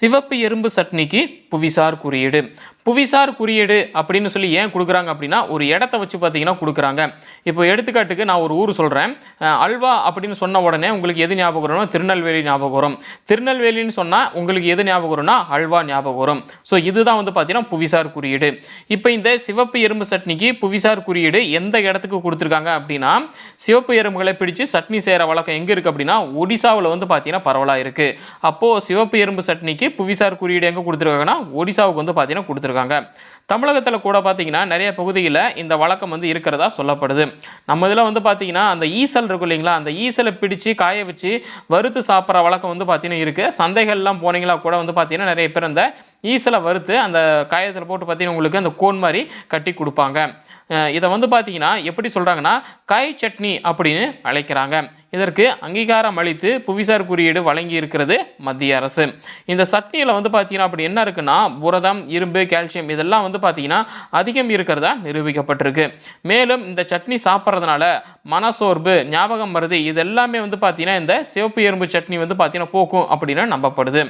சிவப்பு எறும்பு சட்னிக்கு புவிசார் குறியீடு. புவிசார் குறியீடு அப்படின்னு சொல்லி ஏன் கொடுக்குறாங்க அப்படின்னா ஒரு இடத்த வச்சு பார்த்தீங்கன்னா கொடுக்குறாங்க. இப்போ எடுத்துக்காட்டுக்கு நான் ஒரு ஊர் சொல்கிறேன் அல்வா அப்படின்னு சொன்ன உடனே உங்களுக்கு எது ஞாபகம் வரும்னா திருநெல்வேலி ஞாபகம் வரும். திருநெல்வேலின்னு சொன்னால் உங்களுக்கு எது ஞாபகம் வரும்னா அல்வா ஞாபகம் வரும். ஸோ இதுதான் வந்து பார்த்தீங்கன்னா புவிசார் குறியீடு. இப்போ இந்த சிவப்பு எறும்பு சட்னிக்கு புவிசார் குறியீடு எந்த இடத்துக்கு கொடுத்துருக்காங்க அப்படின்னா சிவப்பு எறும்புகளை பிடிச்சு சட்னி செய்கிற வழக்கம் எங்கே இருக்குது அப்படின்னா ஒடிசாவில் வந்து பார்த்தீங்கன்னா பரவலாக இருக்குது அப்போது சிவப்பு எறும்பு சட்னிக்கு புவிசார் குறியீடு எங்கே கொடுத்துருக்காங்கன்னா ஒடிசாவுக்கு வந்து பார்த்தீங்கன்னா கொடுத்துருக்காங்க. தமிழகத்தில் கூட பார்த்தீங்கன்னா நிறைய பகுதியில் இந்த வழக்கம் வந்து இருக்கிறதா சொல்லப்படுது. நம்ம இதில் வந்து பார்த்தீங்கன்னா அந்த ஈசல் இருக்கும் இல்லைங்களா அந்த ஈசலை பிடிச்சு காய வச்சு வறுத்து சாப்பிட்ற வழக்கம் வந்து பார்த்தீங்கன்னா இருக்குது சந்தைகள்லாம் போனீங்களா கூட வந்து பார்த்தீங்கன்னா நிறைய பேர் அந்த ஈசலை வறுத்து அந்த காயத்தில் போட்டு பார்த்தீங்கன்னா உங்களுக்கு அந்த கோன் மாதிரி கட்டி கொடுப்பாங்க. இதை வந்து பார்த்தீங்கன்னா எப்படி சொல்கிறாங்கன்னா காய் சட்னி அப்படின்னு அழைக்கிறாங்க. இதற்கு அங்கீகாரம் அளித்து புவிசார் குறியீடு வழங்கி இருக்கிறது மத்திய அரசு. இந்த சட்னியில் வந்து பார்த்தீங்கன்னா அப்படி என்ன இருக்குன்னா புரதம் இரும்பு கால்சியம் இதெல்லாம் வந்து பார்த்தீங்கன்னா அதிகம் இருக்கிறதா நிரூபிக்கப்பட்டிருக்கு. மேலும் இந்த சட்னி சாப்பிட்றதுனால மனசோர்வு ஞாபகம் மருதி இது எல்லாமே வந்து பார்த்தீங்கன்னா இந்த சிவப்பு எறும்பு சட்னி வந்து பார்த்தீங்கன்னா போக்கும் அப்படின்னு நம்பப்படுது.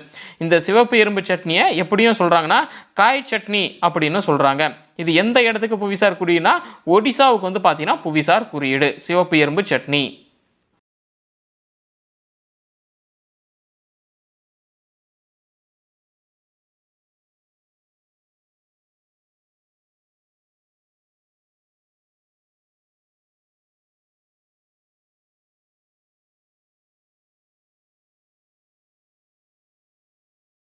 இந்த சிவப்பு எறும்பு சட்னியை எப்படி எப்படியும் சொல்கிறாங்கன்னா காய் சட்னி அப்படின்னு சொல்கிறாங்க இது எந்த இடத்துக்கு புவிசார் குறியீடுனா ஒடிசாவுக்கு வந்து பார்த்தீங்கன்னா புவிசார் குறியீடு. சிவப்பு எறும்பு சட்னி.